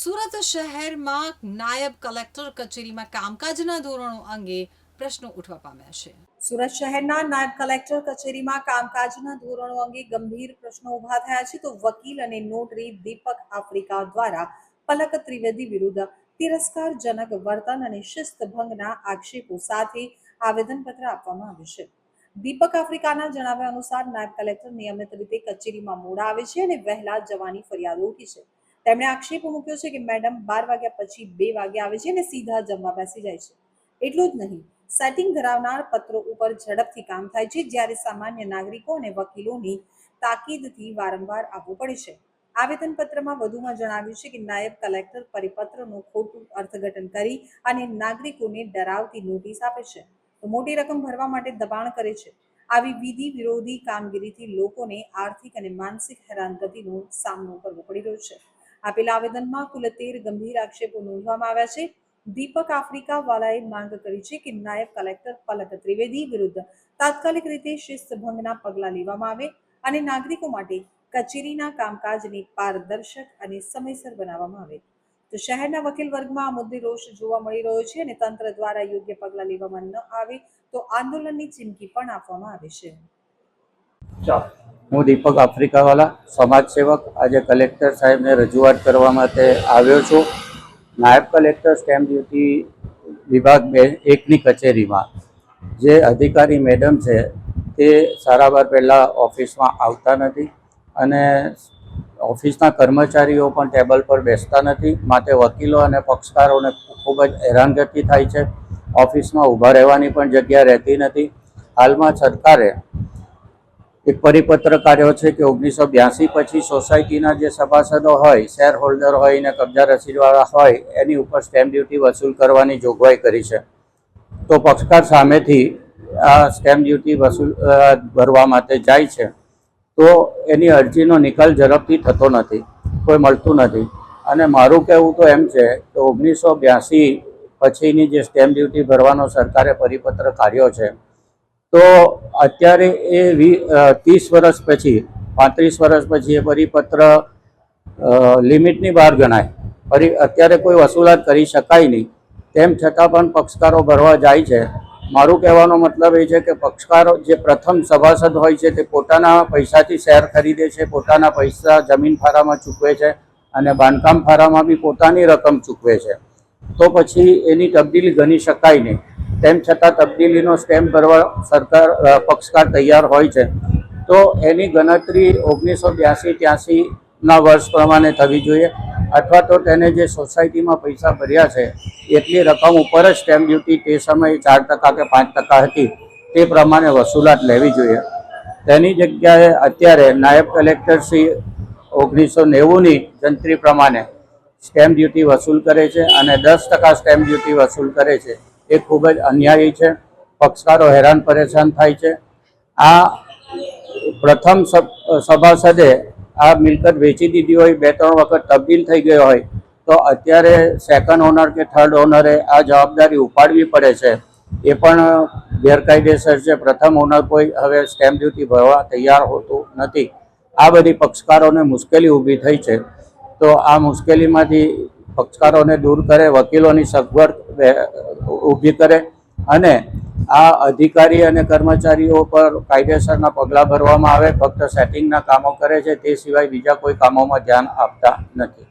સુરત શહેરમાં નાયબ કલેક્ટર કચેરીમાં કામકાજના ધોરણો અંગે પ્રશ્નો ઉઠવા પામ્યા છે. સુરત શહેરના નાયબ કલેક્ટર કચેરીમાં કામકાજના ધોરણો અંગે ગંભીર પ્રશ્નો ઊભા થયા છે. તો વકીલ અને નોટરી દીપક આફ્રિકા દ્વારા પલક ત્રિવેદી વિરુદ્ધ તિરસ્કારજનક વર્તન અને શિસ્તભંગના આક્ષેપો સાથે આવેદનપત્ર આપવામાં આવ્યું છે. દીપક આફ્રિકાના જણાવ્યા અનુસાર નાયબ કલેક્ટર નિયમિત રીતે કચેરીમાં મોડા આવે છે અને વહેલા જવાની ફરિયાદો ઉઠી છે. તેમણે આક્ષેપ મૂક્યો છે કે મેડમ બાર વાગ્યા પછી બે વાગ્યા આવે છે અને સીધા જમવા બેસી જાય છે. એટલું જ નહીં, સેટિંગ ધરાવનાર પત્રો ઉપર ઝડપથી કામ થાય છે જ્યારે સામાન્ય નાગરિકો અને વકીલોની તાકીદથી વારંવાર આવવું પડે છે. આવેદનપત્રમાં વધુમાં જણાવ્યું છે કે નાયબ કલેક્ટર પરિપત્રનું ખોટું અર્થઘટન કરી અને નાગરિકોને ડરાવતી નોટિસ આપે છે. તો મોટી રકમ ભરવા માટે દબાણ કરે છે. આવી વિધિ વિરોધી કામગીરીથી લોકોને આર્થિક અને માનસિક હેરાનગતિનો સામનો કરવો પડી રહ્યો છે. આપેલા આવેદનમાં કુલ તેર ગંભીર આક્ષેપો નોંધવામાં આવ્યા છે. દીપક આફ્રિકાવાલાએ માંગ કરી છે કે નાયબ કલેક્ટર પલક ત્રિવેદી વિરુદ્ધ તાત્કાલિક રીતે શિસ્તભંગના પગલાં લેવામાં આવે અને નાગરિકો માટે કચેરીના કામકાજને પારદર્શક અને સમયસર બનાવવામાં આવે. તો શહેરના વકીલ વર્ગમાં આ મુદ્દે રોષ જોવા મળી રહ્યો છે અને તંત્ર દ્વારા યોગ્ય પગલાં લેવામાં ન આવે તો આંદોલનની ચીમકી પણ આપવામાં આવે છે. હું દીપક આફ્રિકાવાલા સમાજ સેવક આજે કલેક્ટર સાહેબને રજૂઆત કરવા માટે આવ્યો છું. નાયબ કલેક્ટર સ્ટેમ્પ ડ્યુટી વિભાગ બે, એકની કચેરીમાં. જે અધિકારી મેડમ છે, તે સારાવાર પહેલાં ઓફિસમાં આવતા નથી અને ઓફિસના કર્મચારીઓ પણ ટેબલ પર બેસતા નથી. માટે વકીલો અને પક્ષકારોને ખૂબ જ હેરાનગતિ થાય છે. ઓફિસમાં ઊભા રહેવાની પણ જગ્યા રહેતી નથી. હાલમાં સરકારે એક પરિપત્ર કાઢ્યો છે કે ઓગણીસો બ્યાસી પછી સોસાયટીના જે સભાસદો હોય શેર હોલ્ડર હોય અને કબજા રસીદવાળા હોય, એની ઉપર સ્ટેમ્પ ડ્યુટી વસૂલ કરવાની જોગવાઈ કરી છે. તો પક્ષકાર સામેથી આ સ્ટેમ્પ ડ્યુટી વસૂલ ભરવા માટે જાય છે. તો એની અરજીનો નિકાલ ઝડપથી થતો નથી, કોઈ મળતું નથી. અને મારું કહેવું તો એમ છે કે ઓગણીસો બ્યાસી પછીની જે સ્ટેમ્પ ડ્યુટી ભરવાનો સરકારે પરિપત્ર કાઢ્યો છે, તો અત્યારે એ વી ત્રીસ વર્ષ પછી, પાંત્રીસ વર્ષ પછી એ પરિપત્ર લિમિટની બહાર ગણાય. ફરી અત્યારે કોઈ વસૂલાત કરી શકાય નહીં. તેમ છતાં પણ પક્ષકારો ભરવા જાય છે. મારું કહેવાનો મતલબ એ છે કે પક્ષકારો જે પ્રથમ સભાસદ હોય છે તે પોતાના પૈસાથી શેર ખરીદે છે, પોતાના પૈસા જમીન ફારામાં ચૂકવે છે અને બાંધકામ ફારામાં બી પોતાની રકમ ચૂકવે છે. તો પછી એની તબદીલી ગણી શકાય નહીં. તેમ છતાં તબદીલીનો સ્ટેમ્પ ભરવા સરકાર પક્ષકાર તૈયાર હોય છે. તો એની ગણતરી ઓગણીસો બ્યાસી ત્યાસીના વર્ષ પ્રમાણે થવી જોઈએ અથવા તો તેને જે સોસાયટીમાં પૈસા ભર્યા છે, એટલી રકમ ઉપર જ સ્ટેમ્પ ડ્યુટી તે સમયે ચાર ટકા કે પાંચ ટકા હતી, તે પ્રમાણે વસૂલાત લેવી જોઈએ. તેની જગ્યાએ અત્યારે નાયબ કલેક્ટર શ્રી ઓગણીસો નેવુંની જંત્રી પ્રમાણે સ્ટેમ્પ ડ્યુટી વસૂલ કરે છે અને દસ ટકા સ્ટેમ્પ ડ્યુટી વસૂલ કરે છે. એ ખૂબ જ અન્યાયી છે. પક્ષકારો હેરાન પરેશાન થાય છે. આ પ્રથમ સભ- સભાસદે આ મિલકત વેચી દીધી હોય બે ત્રણ વખત તબદીલ થઈ ગયો હોય, તો અત્યારે સેકન્ડ ઓનર કે થર્ડ ઓનરે આ જવાબદારી ઉપાડવી પડે છે. એ પણ ગેરકાયદેસર છે. પ્રથમ ઓનર કોઈ હવે સ્ટેમ્પ ડ્યુટી ભરવા તૈયાર હોતું નથી. આ બધી પક્ષકારોને મુશ્કેલી ઊભી થઈ છે. તો આ મુશ્કેલીમાંથી પક્ષકારોને દૂર કરે, વકીલોની સગવડ ઊભી કરે અને આ અધિકારી અને કર્મચારીઓ પર કાયદેસરના પગલાં ભરવામાં આવે, ફક્ત સેટિંગના કામો કરે છે, તે સિવાય બીજા કોઈ કામોમાં ધ્યાન આપતા નથી.